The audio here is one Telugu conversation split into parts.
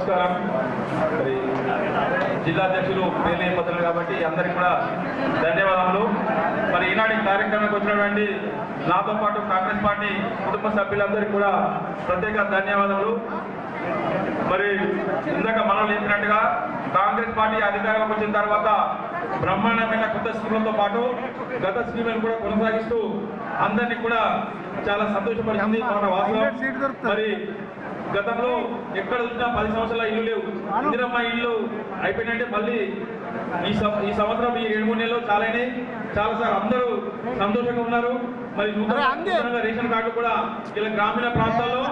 నమస్కారం. మరి జిల్లా అధ్యక్షులు పేర్లు పత్రులు కాబట్టి అందరికి కూడా ధన్యవాదములు. మరి ఈనాటి కార్యక్రమానికి వచ్చినటువంటి నాతో పాటు కాంగ్రెస్ పార్టీ కుటుంబ సభ్యులందరికీ కూడా ప్రత్యేక ధన్యవాదములు. మరి ఇందాక మనం చెప్పినట్టుగా కాంగ్రెస్ పార్టీ అధికారంలోకి వచ్చిన తర్వాత బ్రహ్మాండమైన కొత్త స్కీములతో పాటు గత స్కీములను కూడా కొనసాగిస్తూ అందరినీ కూడా చాలా సంతోషపరిచింది. మన వాస్తవం మరి గతంలో ఎక్కడ చూసినా పది సంవత్సరాల ఇల్లు లేవు. ఇందిరమ్మ ఇల్లు అయిపోయినంటే మళ్ళీ ఈ ఈ సంవత్సరం ఈ ఏడు మూడు నెలలు చాలానే చాలా సార్ అందరూ సంతోషంగా ఉన్నారు. మరి నూతన రేషన్ కార్డు కూడా ఇలా గ్రామీణ ప్రాంతాల్లో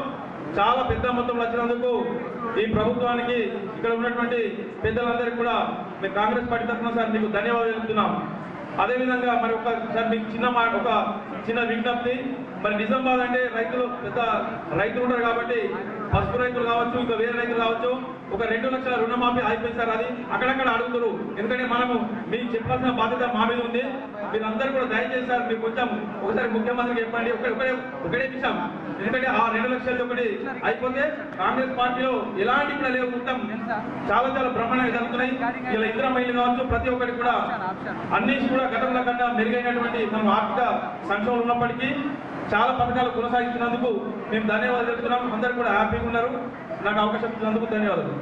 చాలా పెద్ద మొత్తంలో వచ్చినందుకు ఈ ప్రభుత్వానికి ఇక్కడ ఉన్నటువంటి పెద్దలందరికీ కూడా మేము కాంగ్రెస్ పార్టీ తరఫున సార్ మీకు ధన్యవాదాలు చెప్తున్నాం. అదేవిధంగా మరి ఒక సార్ మీకు చిన్న మాట ఒక చిన్న విజ్ఞప్తి. మరి నిజామాబాద్ అంటే రైతులు పెద్ద రైతులు ఉంటారు కాబట్టి పసుపు రైతులు కావచ్చు ఇంకా వేరే రైతులు కావచ్చు ఒక రెండు లక్షల రుణమాఫీ అయిపోయింది సార్ అది. అక్కడక్కడ అడుగుతారు. ఎందుకంటే మనము మీకు చెప్పాల్సిన బాధ్యత మా మీద ఉంది. మీరందరూ కూడా దయచేసి సార్ మీరు కొంచెం ఒకసారి ముఖ్యమంత్రికి చెప్పండి. ఒకటే ఒకటే విషయం. ఎందుకంటే ఆ రెండు లక్షలు ఒకటి అయిపోతే కాంగ్రెస్ పార్టీలో ఎలాంటి కూడా లేవు మొత్తం చాలా చాలా బ్రహ్మాండంగా జరుగుతున్నాయి. ఇలా ఇంద్ర మహిళలు కావచ్చు ప్రతి ఒక్కటి కూడా అన్ని కూడా గతంలో కన్నా మెరుగైనటువంటి మనం ఆర్థిక సంక్షోభం ఉన్నప్పటికీ చాలా పథకాలు కొనసాగిస్తున్నందుకు మేము ధన్యవాదాలు చెప్తున్నాం అందరూ కూడా హ్యాపీగా ఉన్నారు. నాకు అవకాశం ఇచ్చినందుకు ధన్యవాదాలు.